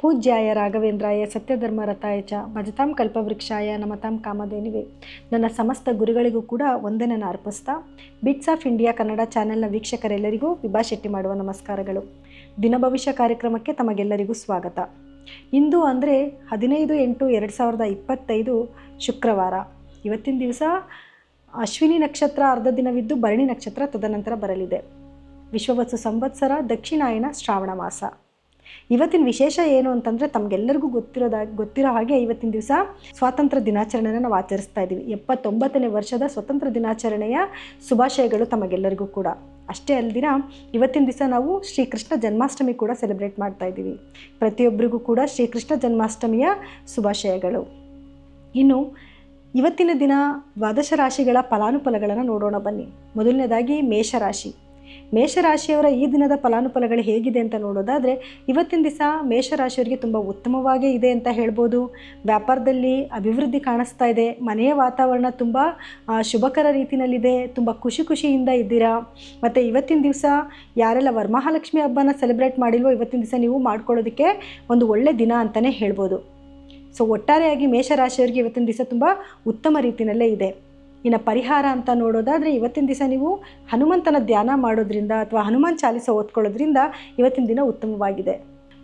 ಪೂಜ್ಯಾಯ ರಾಘವೇಂದ್ರಾಯ ಸತ್ಯಧರ್ಮರತಾಯ ಚ ಭಜತಾಂ ಕಲ್ಪವೃಕ್ಷಾಯ ನಮತಾಂ ಕಾಮಧೇನಿವೆ. ನನ್ನ ಸಮಸ್ತ ಗುರುಗಳಿಗೂ ಕೂಡ ವಂದನೆನ ಅರ್ಪಿಸ್ತಾ. ಬಿಟ್ಸ್ ಆಫ್ ಇಂಡಿಯಾ ಕನ್ನಡ ಚಾನೆಲ್ನ ವೀಕ್ಷಕರೆಲ್ಲರಿಗೂ ವಿಭಾ ಶೆಟ್ಟಿ ಮಾಡುವ ನಮಸ್ಕಾರಗಳು. ದಿನ ಭವಿಷ್ಯ ಕಾರ್ಯಕ್ರಮಕ್ಕೆ ತಮಗೆಲ್ಲರಿಗೂ ಸ್ವಾಗತ. ಇಂದು ಅಂದರೆ ಹದಿನೈದು ಎಂಟು ಎರಡು ಸಾವಿರದ ಇಪ್ಪತ್ತೈದು ಶುಕ್ರವಾರ. ಇವತ್ತಿನ ದಿವಸ ಅಶ್ವಿನಿ ನಕ್ಷತ್ರ ಅರ್ಧ ದಿನವಿದ್ದು ಭರಣಿ ನಕ್ಷತ್ರ ತದನಂತರ ಬರಲಿದೆ. ವಿಶ್ವವತ್ಸು ಸಂವತ್ಸರ, ದಕ್ಷಿಣಾಯನ ಶ್ರಾವಣ ಮಾಸ. ಇವತ್ತಿನ ವಿಶೇಷ ಏನು ಅಂತಂದರೆ ತಮಗೆಲ್ಲರಿಗೂ ಗೊತ್ತಿರೋದಾಗಿ ಗೊತ್ತಿರೋ ಹಾಗೆ ಇವತ್ತಿನ ದಿವಸ ಸ್ವಾತಂತ್ರ್ಯ ದಿನಾಚರಣೆಯನ್ನು ನಾವು ಆಚರಿಸ್ತಾ ಇದ್ದೀವಿ. ಎಪ್ಪತ್ತೊಂಬತ್ತನೇ ವರ್ಷದ ಸ್ವತಂತ್ರ ದಿನಾಚರಣೆಯ ಶುಭಾಶಯಗಳು ತಮಗೆಲ್ಲರಿಗೂ ಕೂಡ. ಅಷ್ಟೇ ಅಲ್ದಿರ ಇವತ್ತಿನ ದಿವಸ ನಾವು ಶ್ರೀಕೃಷ್ಣ ಜನ್ಮಾಷ್ಟಮಿ ಕೂಡ ಸೆಲೆಬ್ರೇಟ್ ಮಾಡ್ತಾ ಇದ್ದೀವಿ. ಪ್ರತಿಯೊಬ್ಬರಿಗೂ ಕೂಡ ಶ್ರೀಕೃಷ್ಣ ಜನ್ಮಾಷ್ಟಮಿಯ ಶುಭಾಶಯಗಳು. ಇನ್ನು ಇವತ್ತಿನ ದಿನ ದ್ವಾದಶ ರಾಶಿಗಳ ಫಲಾನುಫಲಗಳನ್ನು ನೋಡೋಣ ಬನ್ನಿ. ಮೊದಲನೇದಾಗಿ ಮೇಷರಾಶಿ. ಮೇಷರಾಶಿಯವರ ಈ ದಿನದ ಫಲಾನುಫಲಗಳು ಹೇಗಿದೆ ಅಂತ ನೋಡೋದಾದರೆ, ಇವತ್ತಿನ ದಿವಸ ಮೇಷರಾಶಿಯವರಿಗೆ ತುಂಬ ಉತ್ತಮವಾಗೇ ಇದೆ ಅಂತ ಹೇಳ್ಬೋದು. ವ್ಯಾಪಾರದಲ್ಲಿ ಅಭಿವೃದ್ಧಿ ಕಾಣಿಸ್ತಾ ಇದೆ. ಮನೆಯ ವಾತಾವರಣ ತುಂಬ ಶುಭಕರ ರೀತಿಯಲ್ಲಿದೆ ತುಂಬ ಖುಷಿ ಖುಷಿಯಿಂದ ಇದ್ದೀರಾ? ಮತ್ತು ಇವತ್ತಿನ ದಿವಸ ಯಾರೆಲ್ಲ ವರಮಹಾಲಕ್ಷ್ಮಿ ಹಬ್ಬನ ಸೆಲೆಬ್ರೇಟ್ ಮಾಡಿಲ್ವೋ, ಇವತ್ತಿನ ದಿವಸ ನೀವು ಮಾಡ್ಕೊಳ್ಳೋದಕ್ಕೆ ಒಂದು ಒಳ್ಳೆ ದಿನ ಅಂತಲೇ ಹೇಳ್ಬೋದು. ಸೊ ಒಟ್ಟಾರೆಯಾಗಿ ಮೇಷರಾಶಿಯವರಿಗೆ ಇವತ್ತಿನ ದಿವಸ ತುಂಬ ಉತ್ತಮ ರೀತಿಯಲ್ಲೇ ಇದೆ. ಇನ್ನು ಪರಿಹಾರ ಅಂತ ನೋಡೋದಾದರೆ ಇವತ್ತಿನ ದಿವಸ ನೀವು ಹನುಮಂತನ ಧ್ಯಾನ ಮಾಡೋದ್ರಿಂದ ಅಥವಾ ಹನುಮಾನ್ ಚಾಲಿಸ ಓದ್ಕೊಳ್ಳೋದ್ರಿಂದ ಇವತ್ತಿನ ದಿನ ಉತ್ತಮವಾಗಿದೆ.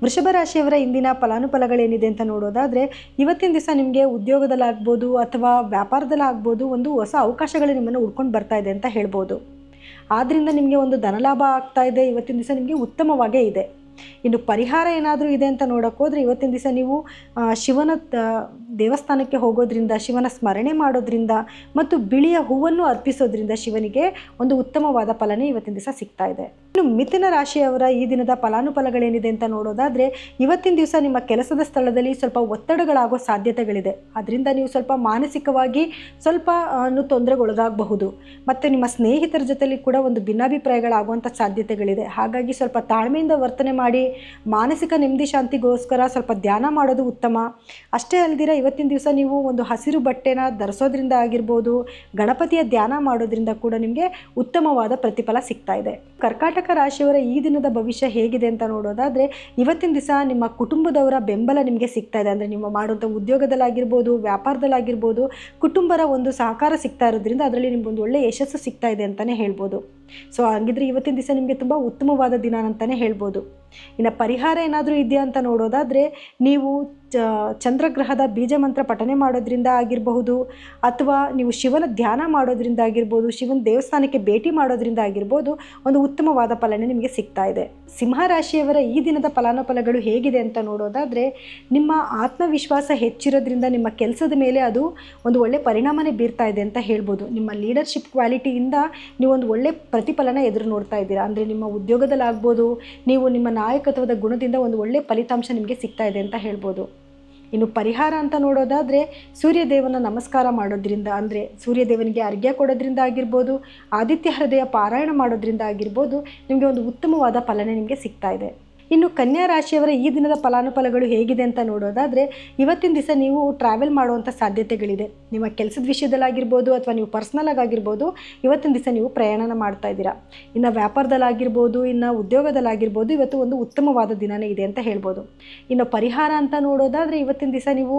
ವೃಷಭ ರಾಶಿಯವರ ಇಂದಿನ ಫಲಾನುಫಲಗಳೇನಿದೆ ಅಂತ ನೋಡೋದಾದರೆ ಇವತ್ತಿನ ದಿವಸ ನಿಮಗೆ ಉದ್ಯೋಗದಲ್ಲಾಗ್ಬೋದು ಅಥವಾ ವ್ಯಾಪಾರದಲ್ಲಾಗ್ಬೋದು ಒಂದು ಹೊಸ ಅವಕಾಶಗಳು ನಿಮ್ಮನ್ನು ಹುಡ್ಕೊಂಡು ಬರ್ತಾ ಇದೆ ಅಂತ ಹೇಳ್ಬೋದು. ಆದ್ದರಿಂದ ನಿಮಗೆ ಒಂದು ಧನಲಾಭ ಆಗ್ತಾ ಇದೆ, ಇವತ್ತಿನ ದಿವಸ ನಿಮಗೆ ಉತ್ತಮವಾಗೇ ಇದೆ. ಇನ್ನು ಪರಿಹಾರ ಏನಾದರೂ ಇದೆ ಅಂತ ನೋಡೋಕೆ ಹೋದರೆ ಇವತ್ತಿನ ದಿವಸ ನೀವು ಶಿವನ ದೇವಸ್ಥಾನಕ್ಕೆ ಹೋಗೋದ್ರಿಂದ, ಶಿವನ ಸ್ಮರಣೆ ಮಾಡೋದ್ರಿಂದ ಮತ್ತು ಬಿಳಿಯ ಹೂವನ್ನು ಅರ್ಪಿಸೋದ್ರಿಂದ ಶಿವನಿಗೆ ಒಂದು ಉತ್ತಮವಾದ ಫಲನೇ ಇವತ್ತಿನ ದಿವಸ ಸಿಗ್ತಾ ಇದೆ. ಇನ್ನು ಮಿಥುನ ರಾಶಿಯವರ ಈ ದಿನದ ಫಲಾನುಫಲಗಳೇನಿದೆ ಅಂತ ನೋಡೋದಾದರೆ, ಇವತ್ತಿನ ದಿವಸ ನಿಮ್ಮ ಕೆಲಸದ ಸ್ಥಳದಲ್ಲಿ ಸ್ವಲ್ಪ ಒತ್ತಡಗಳಾಗೋ ಸಾಧ್ಯತೆಗಳಿದೆ. ಅದರಿಂದ ನೀವು ಸ್ವಲ್ಪ ಮಾನಸಿಕವಾಗಿ ಸ್ವಲ್ಪ ತೊಂದರೆಗೊಳಗಾಗಬಹುದು. ಮತ್ತು ನಿಮ್ಮ ಸ್ನೇಹಿತರ ಜೊತೆಯಲ್ಲಿ ಕೂಡ ಒಂದು ಭಿನ್ನಾಭಿಪ್ರಾಯಗಳಾಗುವಂಥ ಸಾಧ್ಯತೆಗಳಿದೆ. ಹಾಗಾಗಿ ಸ್ವಲ್ಪ ತಾಳ್ಮೆಯಿಂದ ವರ್ತನೆ ಮಾಡಿ ಮಾನಸಿಕ ನೆಮ್ಮದಿ ಶಾಂತಿಗೋಸ್ಕರ ಸ್ವಲ್ಪ ಧ್ಯಾನ ಮಾಡೋದು ಉತ್ತಮ. ಅಷ್ಟೇ ಅಲ್ದಿರ ಇವತ್ತಿನ ದಿವಸ ನೀವು ಒಂದು ಹಸಿರು ಬಟ್ಟೆನ ಧರಿಸೋದ್ರಿಂದ ಆಗಿರ್ಬೋದು, ಗಣಪತಿಯ ಧ್ಯಾನ ಮಾಡೋದ್ರಿಂದ ಕೂಡ ನಿಮಗೆ ಉತ್ತಮವಾದ ಪ್ರತಿಫಲ ಸಿಗ್ತಾ ಇದೆ. ಕರ್ಕಾಟಕ ರಾಶಿಯವರ ಈ ದಿನದ ಭವಿಷ್ಯ ಹೇಗಿದೆ ಅಂತ ನೋಡೋದಾದರೆ, ಇವತ್ತಿನ ದಿವಸ ನಿಮ್ಮ ಕುಟುಂಬದವರ ಬೆಂಬಲ ನಿಮಗೆ ಸಿಗ್ತಾ ಇದೆ. ಅಂದರೆ ನಿಮ್ಮ ಮಾಡುವಂಥ ಉದ್ಯೋಗದಲ್ಲಾಗಿರ್ಬೋದು, ವ್ಯಾಪಾರದಲ್ಲಾಗಿರ್ಬೋದು, ಕುಟುಂಬರ ಒಂದು ಸಹಕಾರ ಸಿಗ್ತಾ ಇರೋದ್ರಿಂದ ಅದರಲ್ಲಿ ನಿಮ್ಗೊಂದು ಒಳ್ಳೆಯ ಯಶಸ್ಸು ಸಿಗ್ತಾ ಇದೆ ಅಂತಲೇ ಹೇಳ್ಬೋದು. ಸೊ ಹಂಗಿದ್ರೆ ಇವತ್ತಿನ ದಿವಸ ನಿಮಗೆ ತುಂಬ ಉತ್ತಮವಾದ ದಿನ ಅಂತಲೇ ಹೇಳ್ಬೋದು. ಇನ್ನು ಪರಿಹಾರ ಏನಾದರೂ ಇದೆಯಾ ಅಂತ ನೋಡೋದಾದರೆ ನೀವು ಚಂದ್ರಗ್ರಹದ ಬೀಜ ಮಂತ್ರ ಪಠನೆ ಮಾಡೋದ್ರಿಂದ ಆಗಿರಬಹುದು, ಅಥವಾ ನೀವು ಶಿವನ ಧ್ಯಾನ ಮಾಡೋದ್ರಿಂದ ಆಗಿರ್ಬೋದು, ಶಿವನ ದೇವಸ್ಥಾನಕ್ಕೆ ಭೇಟಿ ಮಾಡೋದ್ರಿಂದ ಆಗಿರ್ಬೋದು, ಒಂದು ಉತ್ತಮವಾದ ಫಲನೆ ನಿಮಗೆ ಸಿಗ್ತಾ ಇದೆ. ಸಿಂಹರಾಶಿಯವರ ಈ ದಿನದ ಫಲಾನುಫಲಗಳು ಹೇಗಿದೆ ಅಂತ ನೋಡೋದಾದರೆ, ನಿಮ್ಮ ಆತ್ಮವಿಶ್ವಾಸ ಹೆಚ್ಚಿರೋದ್ರಿಂದ ನಿಮ್ಮ ಕೆಲಸದ ಮೇಲೆ ಅದು ಒಂದು ಒಳ್ಳೆ ಪರಿಣಾಮನೇ ಬೀರ್ತಾ ಇದೆ ಅಂತ ಹೇಳ್ಬೋದು. ನಿಮ್ಮ ಲೀಡರ್ಶಿಪ್ ಕ್ವಾಲಿಟಿಯಿಂದ ನೀವು ಒಂದು ಒಳ್ಳೆ ಪ್ರತಿಫಲನ ಎದುರು ನೋಡ್ತಾ ಇದ್ದೀರಾ. ಅಂದರೆ ನಿಮ್ಮ ಉದ್ಯೋಗದಲ್ಲಾಗ್ಬೋದು, ನೀವು ನಿಮ್ಮ ನಾಯಕತ್ವದ ಗುಣದಿಂದ ಒಂದು ಒಳ್ಳೆ ಫಲಿತಾಂಶ ನಿಮಗೆ ಸಿಗ್ತಾ ಇದೆ ಅಂತ ಹೇಳ್ಬೋದು. ಇನ್ನು ಪರಿಹಾರ ಅಂತ ನೋಡೋದಾದರೆ ಸೂರ್ಯದೇವನ ನಮಸ್ಕಾರ ಮಾಡೋದ್ರಿಂದ, ಅಂದರೆ ಸೂರ್ಯದೇವನಿಗೆ ಅರ್ಘ್ಯ ಕೊಡೋದ್ರಿಂದ ಆಗಿರ್ಬೋದು, ಆದಿತ್ಯ ಹೃದಯ ಪಾರಾಯಣ ಮಾಡೋದ್ರಿಂದ ಆಗಿರ್ಬೋದು, ನಿಮಗೆ ಒಂದು ಉತ್ತಮವಾದ ಫಲನೆ ನಿಮಗೆ ಸಿಗ್ತಾ ಇದೆ. ಇನ್ನು ಕನ್ಯಾ ರಾಶಿಯವರ ಈ ದಿನದ ಫಲಾನುಫಲಗಳು ಹೇಗಿದೆ ಅಂತ ನೋಡೋದಾದರೆ, ಇವತ್ತಿನ ದಿವಸ ನೀವು ಟ್ರಾವೆಲ್ ಮಾಡುವಂಥ ಸಾಧ್ಯತೆಗಳಿದೆ. ನಿಮ್ಮ ಕೆಲಸದ ವಿಷಯದಲ್ಲಾಗಿರ್ಬೋದು ಅಥವಾ ನೀವು ಪರ್ಸ್ನಲಾಗಿ ಆಗಿರ್ಬೋದು, ಇವತ್ತಿನ ದಿವಸ ನೀವು ಪ್ರಯಾಣನ ಮಾಡ್ತಾ ಇದ್ದೀರಾ. ಇನ್ನು ವ್ಯಾಪಾರದಲ್ಲಾಗಿರ್ಬೋದು, ಇನ್ನು ಉದ್ಯೋಗದಲ್ಲಾಗಿರ್ಬೋದು, ಇವತ್ತು ಒಂದು ಉತ್ತಮವಾದ ದಿನನೇ ಇದೆ ಅಂತ ಹೇಳ್ಬೋದು. ಇನ್ನು ಪರಿಹಾರ ಅಂತ ನೋಡೋದಾದರೆ, ಇವತ್ತಿನ ದಿವಸ ನೀವು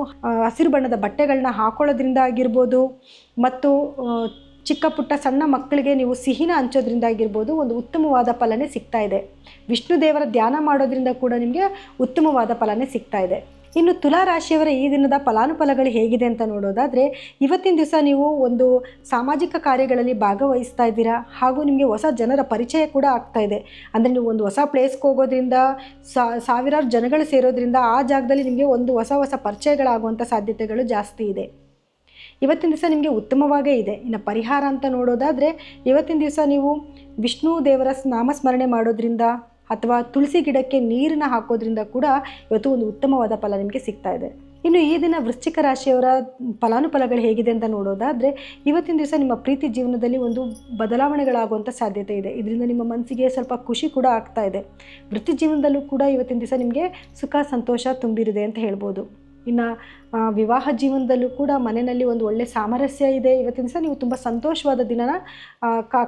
ಹಸಿರು ಬಣ್ಣದ ಬಟ್ಟೆಗಳನ್ನ ಹಾಕೊಳ್ಳೋದ್ರಿಂದ ಆಗಿರ್ಬೋದು, ಮತ್ತು ಚಿಕ್ಕ ಪುಟ್ಟ ಸಣ್ಣ ಮಕ್ಕಳಿಗೆ ನೀವು ಸಿಹಿನ ಹಂಚೋದ್ರಿಂದ ಆಗಿರ್ಬೋದು ಒಂದು ಉತ್ತಮವಾದ ಫಲನೇ ಸಿಗ್ತಾ ಇದೆ. ವಿಷ್ಣು ದೇವರ ಧ್ಯಾನ ಮಾಡೋದ್ರಿಂದ ಕೂಡ ನಿಮಗೆ ಉತ್ತಮವಾದ ಫಲನೇ ಸಿಗ್ತಾ ಇದೆ. ಇನ್ನು ತುಲಾ ರಾಶಿಯವರ ಈ ದಿನದ ಫಲಾನುಫಲಗಳು ಹೇಗಿದೆ ಅಂತ ನೋಡೋದಾದರೆ, ಇವತ್ತಿನ ದಿವಸ ನೀವು ಒಂದು ಸಾಮಾಜಿಕ ಕಾರ್ಯಗಳಲ್ಲಿ ಭಾಗವಹಿಸ್ತಾ ಇದ್ದೀರಾ? ಹಾಗೂ ನಿಮಗೆ ಹೊಸ ಜನರ ಪರಿಚಯ ಕೂಡ ಆಗ್ತಾ ಇದೆ. ಅಂದರೆ ನೀವು ಒಂದು ಹೊಸ ಪ್ಲೇಸ್ಗೆ ಹೋಗೋದ್ರಿಂದ ಸಾವಿರಾರು ಜನಗಳು ಸೇರೋದ್ರಿಂದ ಆ ಜಾಗದಲ್ಲಿ ನಿಮಗೆ ಒಂದು ಹೊಸ ಹೊಸ ಪರಿಚಯಗಳಾಗುವಂಥ ಸಾಧ್ಯತೆಗಳು ಜಾಸ್ತಿ ಇದೆ. ಇವತ್ತಿನ ದಿವಸ ನಿಮಗೆ ಉತ್ತಮವಾಗೇ ಇದೆ. ಇನ್ನು ಪರಿಹಾರ ಅಂತ ನೋಡೋದಾದರೆ, ಇವತ್ತಿನ ದಿವಸ ನೀವು ವಿಷ್ಣು ದೇವರ ನಾಮಸ್ಮರಣೆ ಮಾಡೋದ್ರಿಂದ ಅಥವಾ ತುಳಸಿ ಗಿಡಕ್ಕೆ ನೀರನ್ನ ಹಾಕೋದ್ರಿಂದ ಕೂಡ ಇವತ್ತು ಒಂದು ಉತ್ತಮವಾದ ಫಲ ನಿಮಗೆ ಸಿಗ್ತಾ ಇದೆ. ಇನ್ನು ಈ ದಿನ ವೃಶ್ಚಿಕ ರಾಶಿಯವರ ಫಲಾನುಫಲಗಳು ಹೇಗಿದೆ ಅಂತ ನೋಡೋದಾದರೆ, ಇವತ್ತಿನ ದಿವಸ ನಿಮ್ಮ ಪ್ರೀತಿ ಜೀವನದಲ್ಲಿ ಒಂದು ಬದಲಾವಣೆಗಳಾಗುವಂಥ ಸಾಧ್ಯತೆ ಇದೆ. ಇದರಿಂದ ನಿಮ್ಮ ಮನಸ್ಸಿಗೆ ಸ್ವಲ್ಪ ಖುಷಿ ಕೂಡ ಆಗ್ತಾ ಇದೆ. ವೃತ್ತಿ ಜೀವನದಲ್ಲೂ ಕೂಡ ಇವತ್ತಿನ ದಿವಸ ನಿಮಗೆ ಸುಖ, ಸಂತೋಷ ತುಂಬಿರಿದೆ ಅಂತ ಹೇಳ್ಬೋದು. ಇನ್ನು ವಿವಾಹ ಜೀವನದಲ್ಲೂ ಕೂಡ ಮನೆಯಲ್ಲಿ ಒಂದು ಒಳ್ಳೆ ಸಾಮರಸ್ಯ ಇದೆ. ಇವತ್ತಿನ ದಿವಸ ನೀವು ತುಂಬ ಸಂತೋಷವಾದ ದಿನನ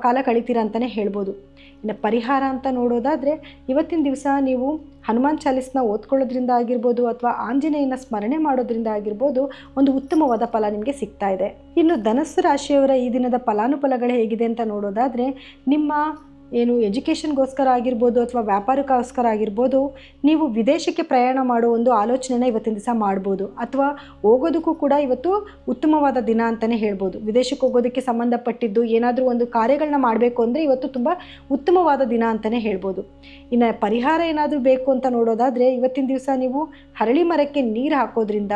ಕಾಲ ಕಳಿತೀರಾ ಅಂತಲೇ ಹೇಳ್ಬೋದು. ಇನ್ನು ಪರಿಹಾರ ಅಂತ ನೋಡೋದಾದರೆ, ಇವತ್ತಿನ ದಿವಸ ನೀವು ಹನುಮಾನ್ ಚಾಲೀಸ್ನ ಓದ್ಕೊಳ್ಳೋದ್ರಿಂದ ಆಗಿರ್ಬೋದು ಅಥವಾ ಆಂಜನೇಯನ ಸ್ಮರಣೆ ಮಾಡೋದ್ರಿಂದ ಆಗಿರ್ಬೋದು ಒಂದು ಉತ್ತಮವಾದ ಫಲ ನಿಮಗೆ ಸಿಗ್ತಾ ಇದೆ. ಇನ್ನು ಧನಸ್ಸು ರಾಶಿಯವರ ಈ ದಿನದ ಫಲಾನುಫಲಗಳು ಹೇಗಿದೆ ಅಂತ ನೋಡೋದಾದರೆ, ನಿಮ್ಮ ಏನು ಎಜುಕೇಷನ್ಗೋಸ್ಕರ ಆಗಿರ್ಬೋದು ಅಥವಾ ವ್ಯಾಪಾರಕ್ಕೋಸ್ಕರ ಆಗಿರ್ಬೋದು, ನೀವು ವಿದೇಶಕ್ಕೆ ಪ್ರಯಾಣ ಮಾಡೋ ಒಂದು ಆಲೋಚನೆನ ಇವತ್ತಿನ ದಿವಸ ಮಾಡ್ಬೋದು. ಅಥವಾ ಹೋಗೋದಕ್ಕೂ ಕೂಡ ಇವತ್ತು ಉತ್ತಮವಾದ ದಿನ ಅಂತಲೇ ಹೇಳ್ಬೋದು. ವಿದೇಶಕ್ಕೆ ಹೋಗೋದಕ್ಕೆ ಸಂಬಂಧಪಟ್ಟಿದ್ದು ಏನಾದರೂ ಒಂದು ಕಾರ್ಯಗಳನ್ನ ಮಾಡಬೇಕು ಅಂದರೆ ಇವತ್ತು ತುಂಬ ಉತ್ತಮವಾದ ದಿನ ಅಂತಲೇ ಹೇಳ್ಬೋದು. ಇನ್ನು ಪರಿಹಾರ ಏನಾದರೂ ಬೇಕು ಅಂತ ನೋಡೋದಾದರೆ ಇವತ್ತಿನ ದಿವಸ ನೀವು ಹರಳಿ ಮರಕ್ಕೆ ನೀರು ಹಾಕೋದ್ರಿಂದ,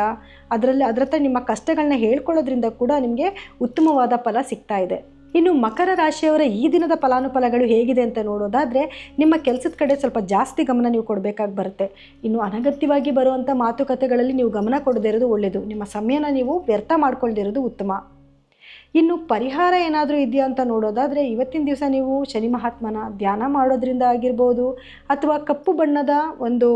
ಅದರಲ್ಲಿ ಅದರ ಹತ್ರ ನಿಮ್ಮ ಕಷ್ಟಗಳನ್ನ ಹೇಳ್ಕೊಳ್ಳೋದ್ರಿಂದ ಕೂಡ ನಿಮಗೆ ಉತ್ತಮವಾದ ಫಲ ಸಿಗ್ತಾ ಇದೆ. ಇನ್ನು ಮಕರ ರಾಶಿಯವರ ಈ ದಿನದ ಫಲಾನುಫಲಗಳು ಹೇಗಿದೆ ಅಂತ ನೋಡೋದಾದರೆ, ನಿಮ್ಮ ಕೆಲಸದ ಕಡೆ ಸ್ವಲ್ಪ ಜಾಸ್ತಿ ಗಮನ ನೀವು ಕೊಡಬೇಕಾಗಿ ಬರುತ್ತೆ. ಇನ್ನು ಅನಗತ್ಯವಾಗಿ ಬರುವಂಥ ಮಾತುಕತೆಗಳಲ್ಲಿ ನೀವು ಗಮನ ಕೊಡದೇ ಇರೋದು ಒಳ್ಳೆಯದು ನಿಮ್ಮ ಸಮಯನ ನೀವು ವ್ಯರ್ಥ ಮಾಡ್ಕೊಳ್ದೇ ಇರೋದು ಉತ್ತಮ. ಇನ್ನು ಪರಿಹಾರ ಏನಾದರೂ ಇದೆಯಾ ಅಂತ ನೋಡೋದಾದರೆ, ಇವತ್ತಿನ ದಿವಸ ನೀವು ಶನಿ ಮಹಾತ್ಮನ ಧ್ಯಾನ ಮಾಡೋದ್ರಿಂದ ಆಗಿರ್ಬೋದು, ಅಥವಾ ಕಪ್ಪು ಬಣ್ಣದ ಒಂದು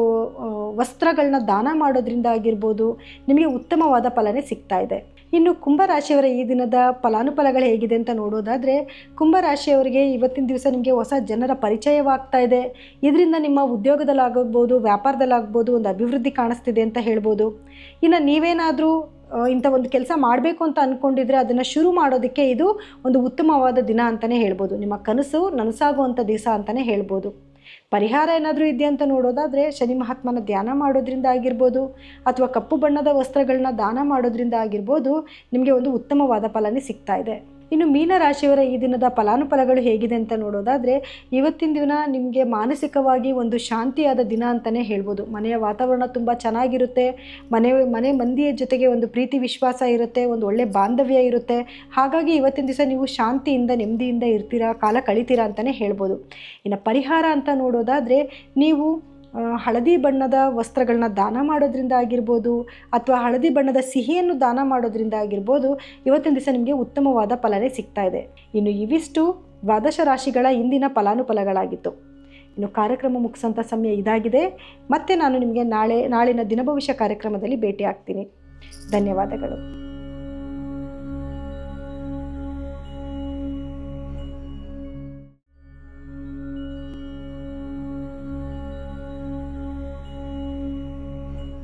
ವಸ್ತ್ರಗಳನ್ನ ದಾನ ಮಾಡೋದ್ರಿಂದ ಆಗಿರ್ಬೋದು, ನಿಮಗೆ ಉತ್ತಮವಾದ ಫಲನೇ ಸಿಗ್ತಾ ಇದೆ. ಇನ್ನು ಕುಂಭರಾಶಿಯವರ ಈ ದಿನದ ಫಲಾನುಫಲಗಳು ಹೇಗಿದೆ ಅಂತ ನೋಡೋದಾದರೆ, ಕುಂಭರಾಶಿಯವರಿಗೆ ಇವತ್ತಿನ ದಿವಸ ನಿಮಗೆ ಹೊಸ ಜನರ ಪರಿಚಯವಾಗ್ತಾ ಇದೆ. ಇದರಿಂದ ನಿಮ್ಮ ಉದ್ಯೋಗದಲ್ಲಾಗಬಹುದು ವ್ಯಾಪಾರದಲ್ಲಾಗ್ಬೋದು ಒಂದು ಅಭಿವೃದ್ಧಿ ಕಾಣಿಸ್ತಿದೆ ಅಂತ ಹೇಳ್ಬೋದು. ಇನ್ನು ನೀವೇನಾದರೂ ಇಂಥ ಒಂದು ಕೆಲಸ ಮಾಡಬೇಕು ಅಂತ ಅಂದ್ಕೊಂಡಿದ್ರೆ ಅದನ್ನು ಶುರು ಮಾಡೋದಕ್ಕೆ ಇದು ಒಂದು ಉತ್ತಮವಾದ ದಿನ ಅಂತಲೇ ಹೇಳ್ಬೋದು. ನಿಮ್ಮ ಕನಸು ನನಸಾಗುವಂಥ ದಿವಸ ಅಂತಲೇ ಹೇಳ್ಬೋದು. ಪರಿಹಾರ ಏನಾದರೂ ಇದೆ ಅಂತ ನೋಡೋದಾದರೆ ಶನಿ ಮಹಾತ್ಮನ ಧ್ಯಾನ ಮಾಡೋದ್ರಿಂದ ಆಗಿರ್ಬೋದು ಅಥವಾ ಕಪ್ಪು ಬಣ್ಣದ ವಸ್ತ್ರಗಳನ್ನ ದಾನ ಮಾಡೋದ್ರಿಂದ ಆಗಿರ್ಬೋದು ನಿಮಗೆ ಒಂದು ಉತ್ತಮವಾದ ಫಲನೇ ಸಿಗ್ತಾ ಇದೆ. ಇನ್ನು ಮೀನರಾಶಿಯವರ ಈ ದಿನದ ಫಲಾನುಫಲಗಳು ಹೇಗಿದೆ ಅಂತ ನೋಡೋದಾದರೆ, ಇವತ್ತಿನ ದಿನ ನಿಮಗೆ ಮಾನಸಿಕವಾಗಿ ಒಂದು ಶಾಂತಿಯಾದ ದಿನ ಅಂತಲೇ ಹೇಳ್ಬೋದು. ಮನೆಯ ವಾತಾವರಣ ತುಂಬ ಚೆನ್ನಾಗಿರುತ್ತೆ. ಮನೆ ಮನೆ ಮಂದಿಯ ಜೊತೆಗೆ ಒಂದು ಪ್ರೀತಿ ವಿಶ್ವಾಸ ಇರುತ್ತೆ, ಒಂದು ಒಳ್ಳೆ ಬಾಂಧವ್ಯ ಇರುತ್ತೆ. ಹಾಗಾಗಿ ಇವತ್ತಿನ ದಿವಸ ನೀವು ಶಾಂತಿಯಿಂದ, ನೆಮ್ಮದಿಯಿಂದ ಇರ್ತೀರಾ, ಕಾಲ ಕಳಿತೀರಾ ಅಂತಲೇ ಹೇಳ್ಬೋದು. ಇನ್ನು ಪರಿಹಾರ ಅಂತ ನೋಡೋದಾದರೆ, ನೀವು ಹಳದಿ ಬಣ್ಣದ ವಸ್ತ್ರಗಳನ್ನ ದಾನ ಮಾಡೋದ್ರಿಂದ ಆಗಿರ್ಬೋದು ಅಥವಾ ಹಳದಿ ಬಣ್ಣದ ಸಿಹಿಯನ್ನು ದಾನ ಮಾಡೋದ್ರಿಂದ ಆಗಿರ್ಬೋದು ಇವತ್ತಿನ ದಿವಸ ನಿಮಗೆ ಉತ್ತಮವಾದ ಫಲನೇ ಸಿಗ್ತಾ ಇದೆ. ಇನ್ನು ಇವಿಷ್ಟು ದ್ವಾದಶ ರಾಶಿಗಳ ಇಂದಿನ ಫಲಾನುಫಲಗಳಾಗಿತ್ತು. ಇನ್ನು ಕಾರ್ಯಕ್ರಮ ಮುಗಿಸೋಂಥ ಸಮಯ ಇದಾಗಿದೆ. ಮತ್ತೆ ನಾನು ನಿಮಗೆ ನಾಳೆ, ನಾಳಿನ ದಿನಭವಿಷ್ಯ ಕಾರ್ಯಕ್ರಮದಲ್ಲಿ ಭೇಟಿ ಆಗ್ತೀನಿ ಧನ್ಯವಾದಗಳು.